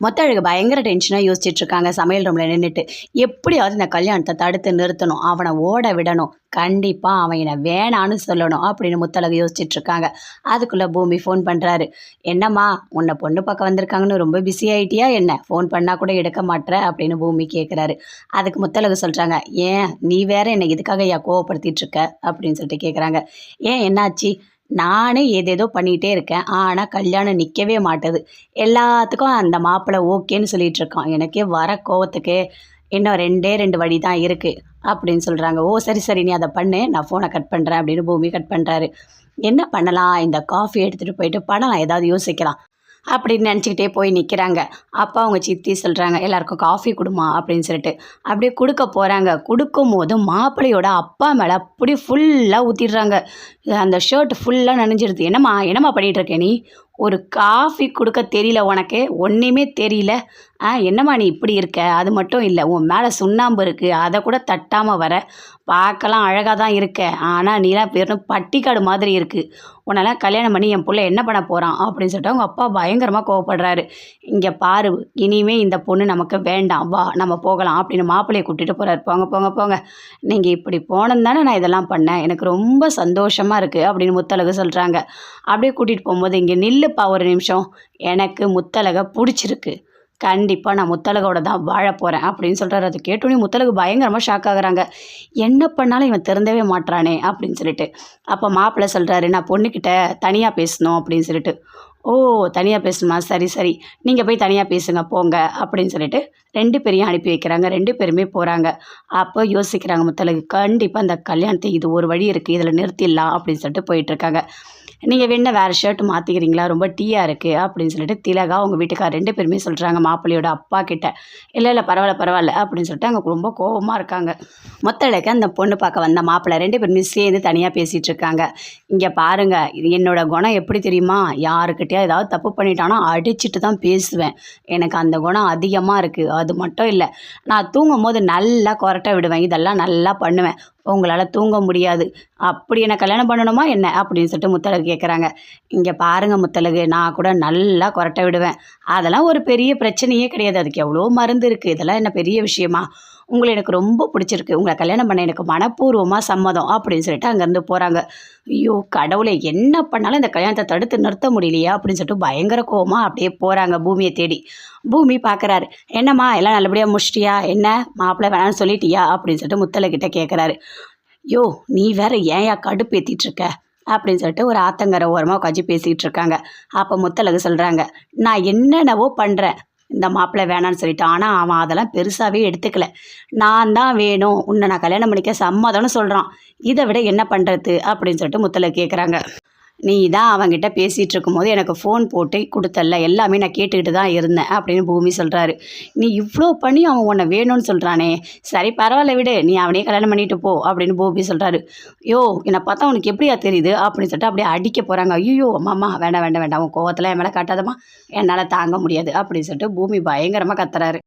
மொத்தழகு பயங்கர டென்ஷனாக யோசிச்சுட்டு இருக்காங்க சமையல் ரூமில் நின்றுட்டு எப்படியாவது இந்த கல்யாணத்தை தடுத்து நிறுத்தணும். அவனை ஓட விடணும். கண்டிப்பாக அவன் என்னை வேணான்னு சொல்லணும் அப்படின்னு முத்தழகு யோசிச்சுட்டு இருக்காங்க அதுக்குள்ளே பூமி ஃபோன் பண்ணுறாரு என்னம்மா உன்னை பொண்ணு பக்கம் வந்திருக்காங்கன்னு ரொம்ப பிஸி ஆகிட்டியா என்ன? ஃபோன் பண்ணால் கூட எடுக்க மாட்ற அப்படின்னு பூமி கேட்குறாரு அதுக்கு முத்தழகு சொல்கிறாங்க ஏன்? நீ வேற என்னை இதுக்காக ஐயா கோவப்படுத்திட்டு இருக்க அப்படின்னு சொல்லிட்டு கேட்குறாங்க ஏன்? என்னாச்சு? நானே ஏதேதோ பண்ணிகிட்டே இருக்கேன். ஆனால் கல்யாணம் நிற்கவே மாட்டேது. எல்லாத்துக்கும் அந்த மாப்பிள்ளை ஓகேன்னு சொல்லிட்டு இருக்கான். எனக்கே வர கோவத்துக்கு இன்னும் ரெண்டே ரெண்டு வழி தான் இருக்குது அப்படின்னு சொல்கிறாங்க ஓ சரி சரி நீ அதை பண்ணு. நான் ஃபோனை கட் பண்ணுறேன் அப்படின்னு பூமி கட் பண்ணுறாரு என்ன பண்ணலாம்? இந்த காஃபி எடுத்துகிட்டு போயிட்டு பண்ணலாம் ஏதாவது யோசிக்கலாம். அப்படின்னு நினச்சிக்கிட்டே போய் நிற்கிறாங்க அப்பா அவங்க சித்தி சொல்கிறாங்க எல்லாருக்கும் காஃபி கொடுமா அப்படின்னு சொல்லிட்டு. அப்படியே கொடுக்க போகிறாங்க கொடுக்கும் போது மாப்பிள்ளையோட அப்பா மேலே அப்படி ஃபுல்லாக ஊற்றிடுறாங்க அந்த ஷர்ட் ஃபுல்லாக நனைஞ்சிருது. என்னம்மா என்னம்மா பண்ணிகிட்டு நீ? ஒரு காஃபி கொடுக்க தெரியல உனக்கு? ஒன்றுமே தெரியல. ஆ என்னம்மா நீ இப்படி இருக்க? அது மட்டும் இல்லை உன் மேலே சுண்ணாம்பு இருக்குது அதை கூட தட்டாமல் வர. பார்க்கலாம் அழகாக தான் இருக்க. ஆனால் நீலாம் பேரும் பட்டிக்காடு மாதிரி இருக்குது உன்னெல்லாம் கல்யாணம் பண்ணி என் பிள்ளை என்ன பண்ண போகிறான் அப்படின்னு சொல்லிட்டு அவங்க அப்பா பயங்கரமாக கோவப்படுறாரு. இங்கே பாரு இனிமே இந்த பொண்ணு நமக்கு வேண்டாம். வா நம்ம போகலாம் அப்படின்னு மாப்பிள்ளையை கூட்டிகிட்டு போகிறாரு போங்க போங்க போங்க. நீங்கள் இப்படி போனது தானே நான் இதெல்லாம் பண்ணேன். எனக்கு ரொம்ப சந்தோஷமாக இருக்குது அப்படின்னு முத்தழகு சொல்கிறாங்க அப்படியே கூட்டிகிட்டு போகும்போது இங்கே நில்லு இருப்பா ஒரு நிமிஷம். எனக்கு முத்தலகை பிடிச்சிருக்கு. கண்டிப்பாக நான் முத்தலகோட தான் வாழ போகிறேன் அப்படின்னு சொல்கிறாரு அது கேட்டோன்னே முத்தலகு பயங்கரமாக ஷாக் ஆகுறாங்க. என்ன பண்ணாலும் இவன் திறந்தவே மாட்றானே அப்படின்னு சொல்லிட்டு. அப்போ மாப்பிள்ளை சொல்கிறாரு நான் பொண்ணுக்கிட்ட தனியாக பேசணும் அப்படின்னு சொல்லிட்டு. ஓ தனியாக பேசணுமா? சரி சரி. நீங்கள் போய் தனியாக பேசுங்க போங்க அப்படின்னு சொல்லிட்டு ரெண்டு பேரையும் அனுப்பி வைக்கிறாங்க. ரெண்டு பேருமே போகிறாங்க அப்போ யோசிக்கிறாங்க முத்தலகு கண்டிப்பாக அந்த கல்யாணத்தை இது ஒரு வழி இருக்குது இதில் நிறுத்திடலாம் அப்படின்னு சொல்லிட்டு போயிட்டுருக்காங்க நீங்கள் வேணா வேறு ஷர்ட் மாற்றிக்கிறீங்களா ரொம்ப டீயாக இருக்குது அப்படின்னு சொல்லிட்டு திலகா அவங்க வீட்டுக்கார் ரெண்டு பேருமே சொல்கிறாங்க மாப்பிள்ளையோட அப்பா கிட்ட. இல்லை இல்லை பரவாயில்ல பரவாயில்ல அப்படின்னு சொல்லிட்டு அங்கே ரொம்ப கோபமாக இருக்காங்க. மொத்தடைக்கு அந்த பொண்ணு பார்க்க வந்த மாப்பிள்ளை ரெண்டு பேருமே சேர்ந்து தனியாக பேசிகிட்டு இருக்காங்க. இங்கே பாருங்கள் இது என்னோட குணம் எப்படி தெரியுமா? யாருக்கிட்டேயா ஏதாவது தப்பு பண்ணிட்டானா அடிச்சுட்டு தான் பேசுவேன். எனக்கு அந்த குணம் அதிகமாக இருக்குது அது மட்டும் இல்லை நான் தூங்கும் போது நல்லா கொரட்டை விடுவேன். இதெல்லாம் நல்லா பண்ணுவேன். உங்களால் தூங்க முடியாது. அப்படி என்ன கல்யாணம் பண்ணணுமா என்ன? அப்படின்னு சொல்லிட்டு முத்தழகு கேட்குறாங்க இங்கே பாருங்கள் முத்தழகு நான் கூட நல்லா கொரட்டை விடுவேன். அதெல்லாம் ஒரு பெரிய பிரச்சனையே கிடையாது. அதுக்கு எவ்வளோ மருந்து இருக்குது இதெல்லாம் என்ன பெரிய விஷயமா? உங்களை எனக்கு ரொம்ப பிடிச்சிருக்கு. உங்களை கல்யாணம் பண்ண எனக்கு மனப்பூர்வமாக சம்மதம் அப்படின்னு சொல்லிட்டு அங்கேருந்து போகிறாங்க ஐயோ கடவுளை என்ன பண்ணாலும் இந்த கல்யாணத்தை தடுத்து நிறுத்த முடியலையா அப்படின்னு சொல்லிட்டு பயங்கர கோவமாக அப்படியே போகிறாங்க பூமியை தேடி. பூமி பார்க்குறாரு என்னம்மா எல்லாம் நல்லபடியாக முடிச்சிட்டியா? என்ன? மாப்பிள்ளை வேணாம்னு சொல்லிட்டியா? அப்படின்னு சொல்லிட்டு முத்தலைக்கிட்ட கேட்குறாரு யோ நீ வேற ஏன்யா கடுப்பு ஏற்றிட்டு இருக்க? அப்படின்னு சொல்லிட்டு ஒரு ஆத்தங்கரை ஓரமாக உட்காந்து பேசிகிட்டு இருக்காங்க. அப்போ முத்தலகு சொல்கிறாங்க நான் என்னென்னவோ பண்ணுறேன் இந்த மாப்பிள்ளை வேணான்னு சொல்லிட்டான் ஆனால் அவன் அதெல்லாம் பெருசாகவே எடுத்துக்கல. நான் தான் வேணும். உன்னை நான் கல்யாணம் பண்ணிக்க சம்மதம்னு சொல்கிறான் இதை விட என்ன பண்ணுறது அப்படின்னு சொல்லிட்டு முத்தலை கேட்குறாங்க நீ தான் அவங்ககிட்ட பேசிகிட்டு இருக்கும்போது எனக்கு ஃபோன் போட்டு கொடுத்தல்ல. எல்லாமே நான் கேட்டுக்கிட்டு தான் இருந்தேன் அப்படின்னு பூமி சொல்கிறாரு நீ இவ்வளோ பண்ணி அவன் உன்னை வேணும்னு சொல்கிறானே சரி பரவாயில்ல விடு. நீ அவனே கல்யாணம் பண்ணிட்டு போ அப்படின்னு பூமி சொல்கிறாரு யோ என்னை பார்த்தா உனக்கு எப்படியா தெரியுது? அப்படின்னு சொல்லிட்டு அப்படியே அடிக்க போகிறாங்க ஐயோ அம்மா வேண்டாம் வேண்டாம் வேண்டாம். அவன் கோவத்தில் என் மேலே காட்டாதம்மா. என்னால் தாங்க முடியாது அப்படின்னு சொல்லிட்டு பூமி பயங்கரமாக கத்துறாரு.